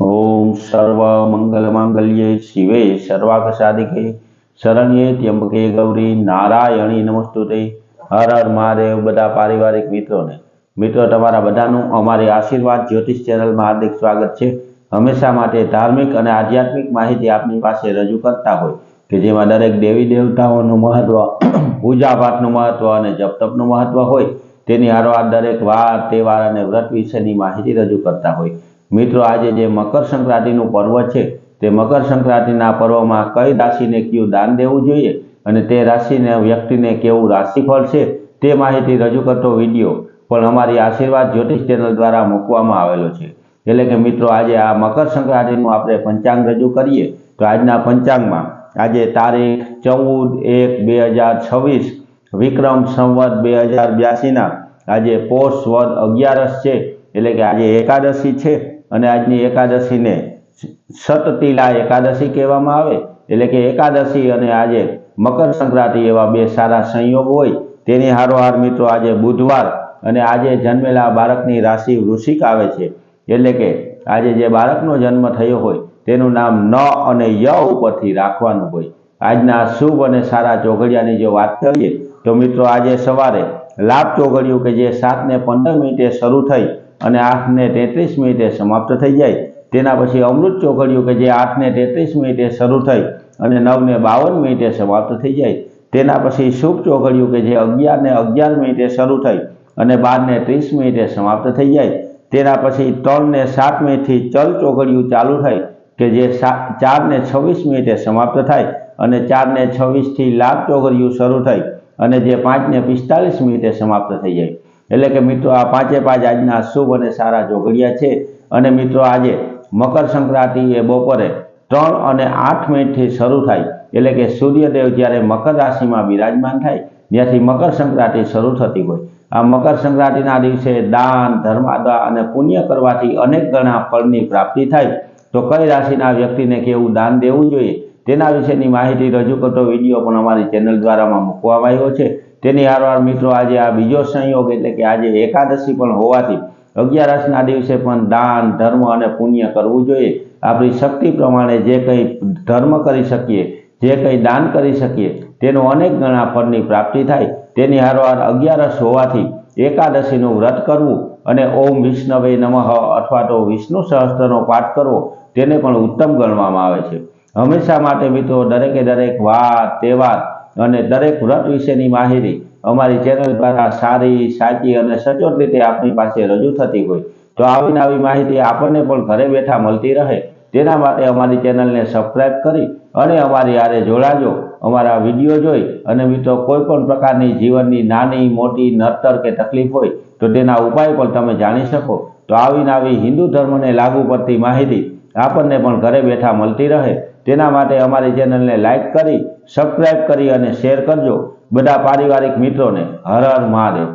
ઓમ સર્વ મંગલ માંગલ્યે શિવે સર્વાગ સાધિકે શરણ્યે ત્યંબકે ગૌરી નારાયણી નમસ્તુતે હર હર મહાદેવ બધા પારિવારિક મિત્રોને। મિત્રો, તમારા બધાનું અમારી આશીર્વાદ જ્યોતિષ ચેનલમાં હાર્દિક સ્વાગત છે। હંમેશા માટે ધાર્મિક અને આધ્યાત્મિક માહિતી આપની પાસે રજૂ કરતા હોય કે જેમાં દરેક દેવી દેવતાઓનું મહત્વ, પૂજા પાઠનું મહત્વ અને જપતપનું મહત્વ હોય, તેની હારોહાર દરેક વાર, તહેવાર અને વ્રત વિશેની માહિતી રજૂ કરતા હોય। મિત્રો, આજે જે મકર સંક્રાંતિનું પર્વ છે, તે મકર સંક્રાંતિના પર્વમાં કઈ રાશિને કયું દાન દેવું જોઈએ અને તે રાશિને વ્યક્તિને કેવું રાશિફળ છે, તે માહિતી રજૂ કરતો વીડિયો પણ અમારી આશીર્વાદ જ્યોતિષ ચેનલ દ્વારા મૂકવામાં આવેલો છે. એટલે કે મિત્રો, આજે આ મકર સંક્રાંતિનું આપણે પંચાંગ રજૂ કરીએ, તો આજના પંચાંગમાં આજે તારીખ ચૌદ એક બે હજાર છવ્વીસ, વિક્રમ સંવત બે હજાર બ્યાસીના આજે પોષ વદ અગિયારસ છે, એટલે કે આજે એકાદશી છે. અને આજની એકાદશીને સતતિલા એકાદશી કહેવામાં આવે, એટલે કે એકાદશી અને આજે મકર સંક્રાંતિ એવા બે સારા સંયોગ હોય, તેની હારોહાર મિત્રો આજે બુધવાર અને આજે જન્મેલા બાળકની રાશિ વૃશ્ચિક આવે છે. એટલે કે આજે જે બાળકનો જન્મ થયો હોય, તેનું નામ ન અને ય ઉપરથી રાખવાનું હોય. આજના શુભ અને સારા ચોઘડિયાની જો વાત કરીએ, તો મિત્રો આજે સવારે લાભ ચોઘડિયું કે જે સાત ને પંદર મિનિટે શરૂ થઈ અને આઠને તેત્રીસ મિનિટે સમાપ્ત થઈ જાય. તેના પછી અમૃત ચોઘડિયું કે જે આઠને તેત્રીસ મિનિટે શરૂ થઈ અને નવને બાવન મિનિટે સમાપ્ત થઈ જાય. તેના પછી શુભ ચોઘડિયું કે જે અગિયારને અગિયાર મિનિટે શરૂ થઈ અને બારને ત્રીસ મિનિટે સમાપ્ત થઈ જાય. તેના પછી ત્રણને સાત મિનિટથી ચલ ચોઘડિયું ચાલુ થાય કે જે ચાર ચારને છવ્વીસ મિનિટે સમાપ્ત થાય અને ચારને છવ્વીસથી લાભ ચોઘડિયું શરૂ થઈ અને જે પાંચને પિસ્તાલીસ મિનિટે સમાપ્ત થઈ જાય. એટલે કે મિત્રો, આ પાંચે પાંચ આજના શુભ અને સારા જોગડિયા છે. અને મિત્રો, આજે મકર સંક્રાંતિ એ બપોરે ત્રણ અને આઠ મિનિટથી શરૂ થાય. એટલે કે સૂર્યદેવ જ્યારે મકર રાશિમાં બિરાજમાન થાય, ત્યાંથી મકર સંક્રાંતિ શરૂ થતી હોય. આ મકર સંક્રાંતિના દિવસે દાન, ધર્માદા અને પુણ્ય કરવાથી અનેક ગણા ફળની પ્રાપ્તિ થાય. તો કઈ રાશિના વ્યક્તિને કેવું દાન દેવું જોઈએ, તેના વિશેની માહિતી રજૂ કરતો વીડિયો પણ અમારી ચેનલ દ્વારામાં મૂકવામાં આવ્યો છે. તેની હારવાર મિત્રો આજે આ બીજો સંયોગ એટલે કે આજે એકાદશી પણ હોવાથી અગિયારસના દિવસે પણ દાન, ધર્મ અને પુણ્ય કરવું જોઈએ. આપણી શક્તિ પ્રમાણે જે કંઈ ધર્મ કરી શકીએ, જે કંઈ દાન કરી શકીએ, તેનું અનેક ગણા ફળની પ્રાપ્તિ થાય. તેની હારવાર અગિયારસ હોવાથી એકાદશીનું વ્રત કરવું અને ઓમ વિષ્ણવે નમઃ અથવા તો વિષ્ણુ સહસ્ત્રનો પાઠ કરવો, તેને પણ ઉત્તમ ગણવામાં આવે છે. હંમેશા માટે મિત્રો દરેકે દરેક વાત, તહેવાર અને દરેક વ્રત વિશેની માહિતી અમારી ચેનલ દ્વારા સારી, સાચી અને સચોટ રીતે આપની પાસે રજૂ થતી હોય. તો આવી નવી માહિતી આપણને પણ ઘરે બેઠા મળતી રહે. તેના માટે અમારી ચેનલને સબસ્ક્રાઈબ કરી અને અમારી આરે જોડાજો, અમારા વીડિયો જોઈ. અને મિત્રો, કોઈ પણ પ્રકારની જીવનની નાની, મોટી, નડતર કે તકલીફ હોય, તો તેના ઉપાય પણ તમે જાણી શકો. તો આવી નવી હિન્દુ ધર્મને લાગુ પડતી માહિતી આપણને પણ ઘરે બેઠા મળતી રહે. તેના માટે અમારી ચેનલને લાઇક કરી, સબસ્ક્રાઇબ કરી અને શેર કરજો. બધા પારિવારિક મિત્રોને હર હર મહાદેવ.